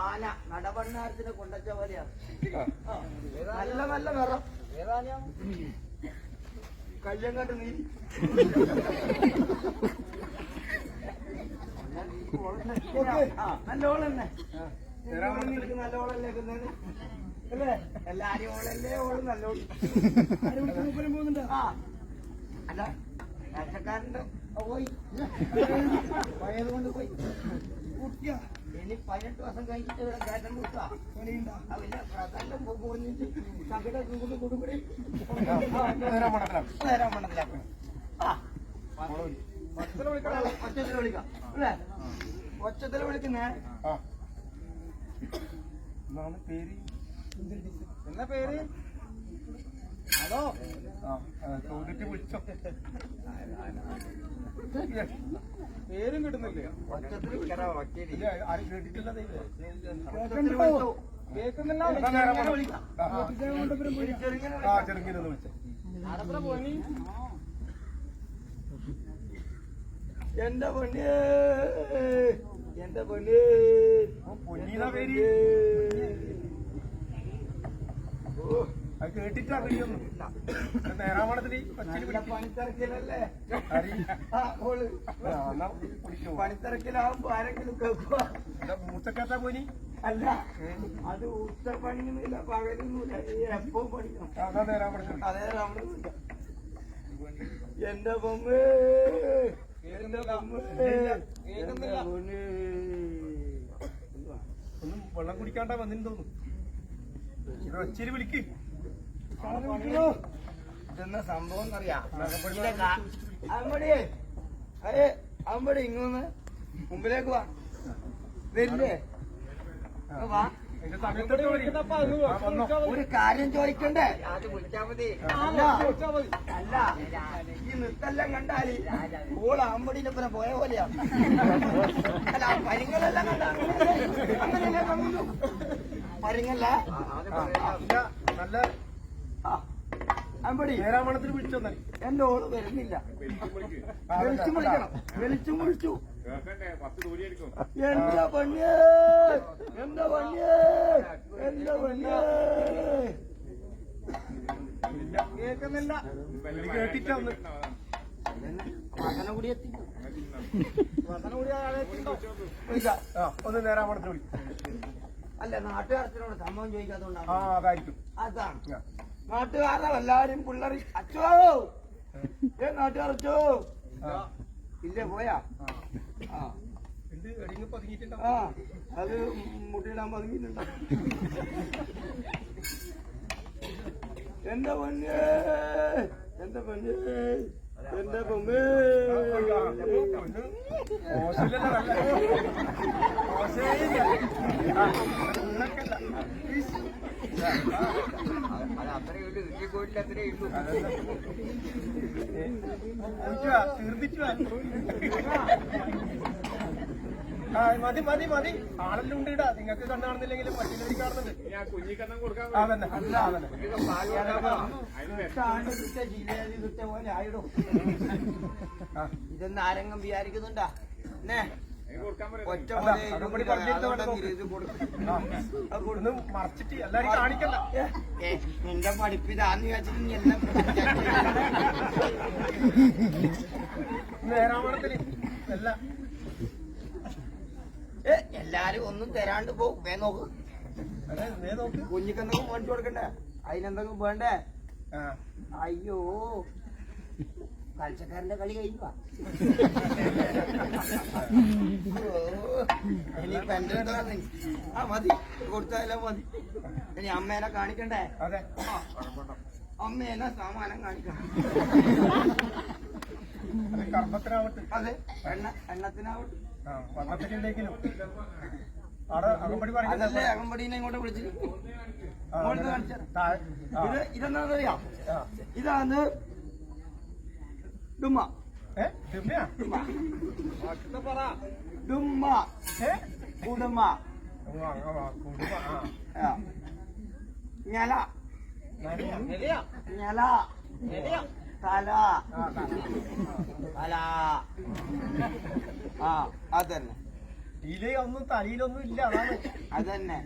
ആന നടപണ്ണാരത്തിനെ കൊണ്ടച്ച പോലെയാണ്. നല്ല നല്ല നിറം. കല്യങ്ങാട്ട് നീതി ആ നല്ല ഓളന്നെ നല്ല ഓളല്ലേ നിൽക്കുന്നത്? അല്ലേ? എല്ലാരും ഓളല്ലേ ഓൾ നല്ലോൾ ആ. അല്ല പോയി. കൊണ്ട് പോയി. കുട്ടിയാ. ഇനി പതിനെട്ട് വർഷം കഴിഞ്ഞിട്ട് ഇവിടെ കയറ്റം കുട്ടാ അവന്റെ പ്രധാനം പോയിട്ട് സകട കൊടുക്കൂടി നേരാൻ പണ്ടത്തിലാക്കണം ആ. ഒച്ചത്തിൽ വിളിക്കാം. അല്ലേ? ഒച്ചത്തിൽ വിളിക്കുന്നേ? പേര്? എന്നാ പേര്? ഹലോ ചോദിച്ചിട്ട് വിളിച്ചോ. പേരും കിട്ടുന്നില്ലേ. കേൾക്കുന്നില്ല. ചെറുക്കിനൊന്ന് വിളിച്ചേ. എന്റെ പൊന്നേ എന്റെ പൊന്നേ. ഓ, പേര് ഓ, അത് കേട്ടിട്ടാ വിളിയൊന്നും നേരാമണത്തിന് കൊച്ചിയിൽ നല്ല വിളിക്കും പണിത്തിരക്കിലല്ലേ ആര്? പണിത്തിരക്കിലാവുമ്പോ ആരെങ്കിലും കേൾക്കുക എന്താ മൂത്തക്കാത്ത പോനി അല്ല അത് ഉച്ച പണിയൊന്നുമില്ല പകലൊന്നുമില്ല. എപ്പോ പണിക്കണം അതാ അതേ. എന്റെ പൊമ്മേ എന്റെ പൊമ്മേ. ഒന്നും വെള്ളം കുടിക്കാണ്ടാ വന്നിന് തോന്നുന്നു. ഒച്ചിരി വിളിക്ക്. ഇതെന്നാ സംഭവം എന്നറിയാം? അമ്പടി അതെ അമ്പടി ഇങ്ങൊന്ന് മുമ്പിലേക്ക് വാ. വരില്ലേ? വാ. ഒരു കാര്യം ചോദിക്കണ്ടേ? അല്ല ഈ നിർത്തല്ലാം കണ്ടാൽ ഓൾ അമ്പടിന്റെ പിന്നെ പോയ പോലെയാ. അല്ല ആ പരിങ്ങലെല്ലാം കണ്ടാ. അങ്ങനെയല്ലേ പരിങ്ങല്ല? നല്ല ആ, അമ്പടി നേരാമണത്തിന് വിളിച്ചോന്നാൽ എന്റെ ഓൾ വരുന്നില്ല. വെളിച്ചം വിളിക്കണം. വെളിച്ചം വിളിച്ചു. എന്റെ പണ്യേ? എന്റെ പണ്യേ? എന്റെ പണ്യേ? കേൾക്കുന്നില്ല. കേട്ടിട്ടാ കൂടി എത്തി കൂടി ഒന്ന് നേരാമണത്തിന് വിളി. അല്ല നാട്ടുകാരത്തിനോട് സംഭവം ആ ചോദിക്കാത്തോണ്ടാണ് അതാണ്. നാട്ടുകാരെ എല്ലാരും പിള്ളേർ അച്ചോ ഏ നാട്ടുകാർ അച്ചോ ഇല്ലേ പോയാ ആ. അത് മുട്ടിടാൻ പതുങ്ങിയിട്ടുണ്ടോ എന്റെ പൊന്ന് എന്റെ പൊന്ന് എന്റെ പൊമ്മ മതി മതി മതി ആളെല്ലാം ഉണ്ട് ഇടാ നിങ്ങൾക്ക് കണ്ണു കാണുന്നില്ലെങ്കിലും മറ്റുള്ളവർ കാണുന്നുണ്ട്. ഇതൊന്നും ആരെങ്കിലും വിചാരിക്കുന്നുണ്ടാ എന്നേ മറച്ചിട്ട് എല്ലാരും കാണിക്കണ്ട. നിന്റെ പഠിപ്പിതാന്ന് നീ എല്ലാം നേരാമണത്തിന് അല്ല ഏ, എല്ലാരും ഒന്നും തരാണ്ട് പോകും വേ നോക്ക്. കുഞ്ഞിക്കെന്തെങ്കിലും മേടിച്ചു കൊടുക്കണ്ടേ? അതിനെന്തെങ്കിലും വേണ്ടേ. അയ്യോ. കാഴ്ചക്കാരന്റെ കളി വന്ന് ആ മതി. കൊടുത്താലും മതി. ഇനി അമ്മേനെ കാണിക്കണ്ടേ? അതെ. ആ, അമ്മേനെ സാമാനം കാണിക്കണം. അത് കർമ്മത്തിനാവട്ടെ. അതെ എണ്ണ എണ്ണത്തിനാവട്ടെ. വണ്ണത്തിനുണ്ടെങ്കിലും അതല്ലേ അകമ്പടീനെ ഇങ്ങോട്ട് വിളിച്ചിട്ട്. ഇതെന്താണെന്നറിയാം? ഇതാണ് ഡുമ്മ ഡുമ്മ. ആ. ഞല? ഞല തല. തല ആ അതന്നെ. ഇതിൽ ഒന്നും തലയിലൊന്നും ഇല്ല അതാണ്. അതന്നെ.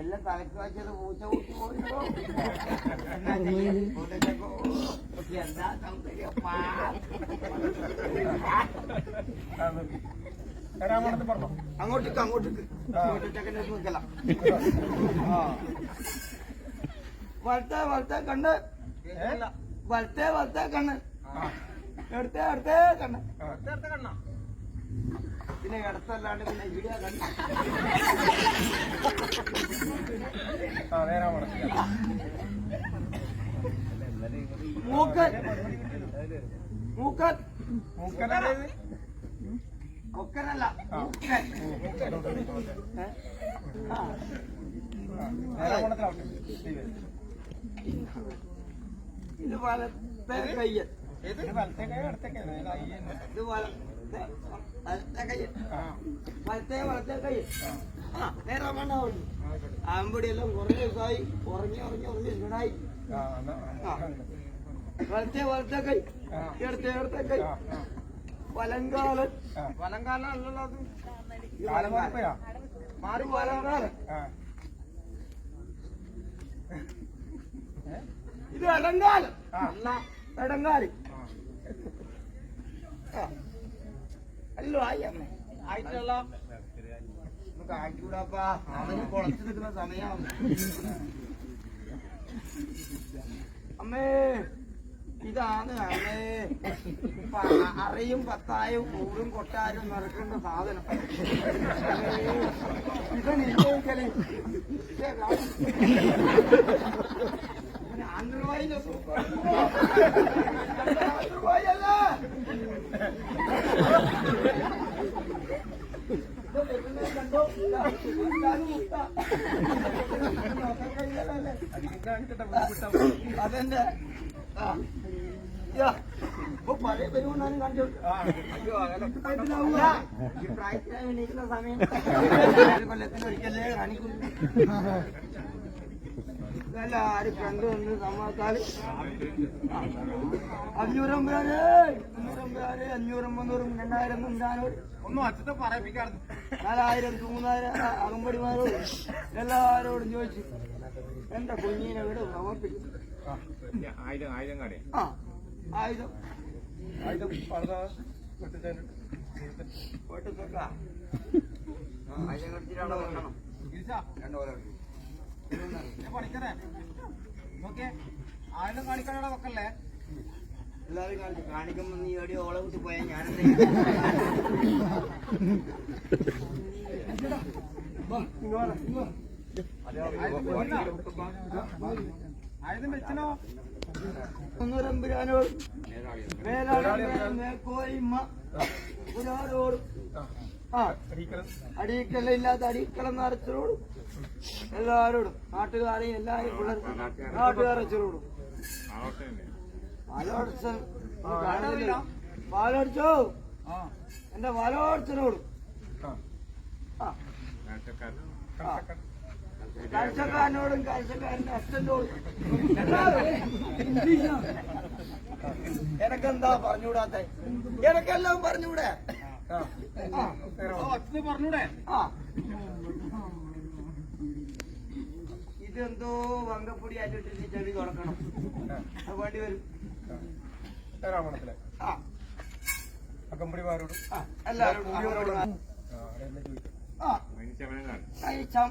എല്ലാം തലക്ക് വെച്ചത് പൂച്ച കുത്തി പോയിട്ടോ എന്താ പറഞ്ഞോ അങ്ങോട്ടേക്ക് അങ്ങോട്ടേക്ക്. ഇങ്ങോട്ട് ചെക്കന്റെ നിൽക്കല വലത്തെ വലത്തെ കണ്ണ്? വലത്തെ വലത്തെ കണ്ണ്. എടുത്തേ അടുത്തേ കണ്ണ്. ചേർത്ത കണ്ണാ പിന്നെ ഇടത്തല്ലാണ്ട് പിന്നെ വീഡിയോ കണ്ടു മൂക്കൻ. മൂക്കൻ. മൂക്കനത് കൊക്കനല്ല മൂക്കൻ. ഇത് വലത്തെ കയ്യൻ. ഇത് വലത്തേക്കോ ഇടത്തേക്കോ നേരായി ഇത് വലത്തെ വലത്തെ വലത്തെ കയ്യൻ ആ നേരെ വേണ്ടാവുള്ളൂ ആമ്പടിയെല്ലാം കുറേ ദിവസമായി ഉറങ്ങി ഉറങ്ങി ഉറങ്ങി. ആ. വലത്തെ വലത്തെ കൈ എടുത്ത എടുത്ത കൈ. വലങ്കാലൻ ആ. വലങ്കാലല്ലോ അത് വലങ്കാലൻ. മാറി വലങ്കാലൻ ഇത് ഇടങ്കാലൻ. അല്ല ഇടങ്കാലി ആ. അല്ലോ ആയി അമ്മേ. നമുക്ക് സമയമാണ്. അമ്മേ ഇതാണ് അമ്മേ. അറയും പത്തായും കൂടും കൊട്ടാരും നിറക്കേണ്ട സാധനം. ഇവനില്ലേക്കൽ ആന്ധ്രവായില്ല കാണിച്ചിട്ട് ആ. യ്യോ. ഇപ്പൊ പഴയ കണ്ടു ഈ പ്രായത്തിലായി എണീക്കുന്ന സമയം. ഒരിക്കലേ കാണിക്കുന്നു കണ്ടു വന്ന് അഞ്ഞൂറും മുന്നൂറും രണ്ടായിരം മുണ്ടാനോട് ഒന്നും അച്ഛത്തെ പറയിപ്പിക്കാറ് നാലായിരം മൂന്നായിരം അകമ്പടിമാരോട് എല്ലാരോടും ചോദിച്ചു. എന്റെ കുഞ്ഞിനെ വിട് സമർപ്പിച്ചു ആയിരം ആയിരം കട. ആ ആയുധം. ആയുധം ആയിരം ആയുധം കടിച്ചിട്ടാണോ വെക്കണം. രണ്ടു പോലെ പഠിക്കണേ നോക്കിയേ ആയുധം കാണിക്കാനാണ് വെക്കല്ലേ? എല്ലാവരും കാണിച്ചു കാണിക്കുമ്പോ നീ എവിടെയോ ഓളെ വിട്ട് പോയാൽ ഞാൻ വെച്ചനോ ഒന്നൂരമ്പുരാനോട്. മേലോടമ്മ ഒരാളോട്. ആ അടിക്കണം അടിക്കലില്ലാത്ത നിറച്ചോടും എല്ലാരോടും നാട്ടുകാരെയും എല്ലാരും പിള്ളേർക്കും നാട്ടുകാരച്ചോടും പാലോടച്ചൻ പാലോടിച്ചോ എന്റെ പാലോടച്ചനോടും ആ. കാഴ്ചക്കാരനോടും കാഴ്ചക്കാരന്റെ അച്ഛനോടും. എല്ലാവരും എനക്കെന്താ പറഞ്ഞുകൂടാത്ത? എനക്കെല്ലാം അച്ഛന് പറഞ്ഞൂടെ? ആ. ഇതെന്തോ വങ്കപ്പൊടി ആയിട്ട് ചെവി തുറക്കണം. വേണ്ടി വരും. രാമണത്തിലെ ആ. അക്കമ്പടിമാരോടും എല്ലാവരോടും. ചോദിക്കും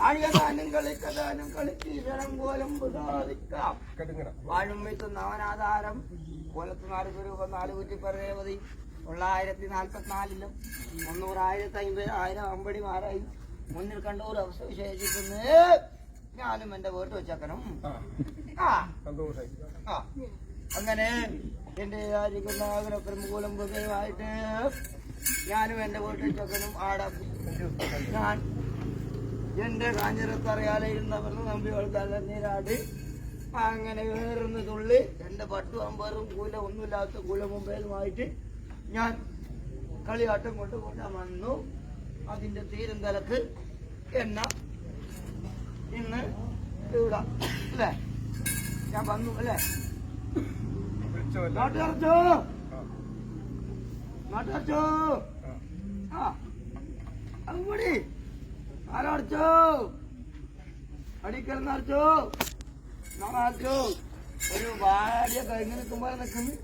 കളിക്കദാനം കളിച്ച് ഇരണം കോലം സാധിക്കാം കെടുങ്ങണം. വാഴും വെച്ച് നവനാധാരം. കൊലത്ത് നാല് രൂപ നാല് കുറ്റിപ്പറേവതി തൊള്ളായിരത്തി നാൽപ്പത്തിനാലിലും മുന്നൂറായിരത്തി അമ്പത് ആയിരം അമ്പടിമാരായി മുന്നിൽ കണ്ടൂർ അവസ്ഥ വിശേഷിക്കുന്നു ഞാനും എന്റെ വീട്ടു വെച്ചക്കണം ആ. അങ്ങനെ എന്റെ ആയിരിക്കുന്ന ആഗ്രഹപ്രമുഖൂലം പുകയുമായിട്ട് ഞാനും എന്റെ വീട്ടിൽ വെച്ചക്കനും ആടാ. ഞാൻ എന്റെ കാഞ്ഞിരത്തറിയാലെ നമ്പി നമ്പി നീരാടി. അങ്ങനെ വേറൊന്ന് തുള്ളി. എന്റെ പട്ടും അമ്പറും കൂല ഒന്നുമില്ലാത്ത കൂല മുമ്പേലുമായിട്ട് ഞാൻ കളിയാട്ടം കൊണ്ട് കൊണ്ട് വന്നു. അതിന്റെ തീരം തലക്ക് എന്ന ഇന്ന് അല്ലേ? ഞാൻ വന്നു അല്ലേ? നാട്ടുകാർച്ചോ നാട്ടുകാർച്ചോ ആ അങ്ങോടി ഒരു ഭാര്യ കഴിഞ്ഞ് നിൽക്കുമ്പോൾ നിൽക്കുന്നു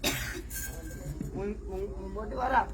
മുമ്പോട്ട് വരാം.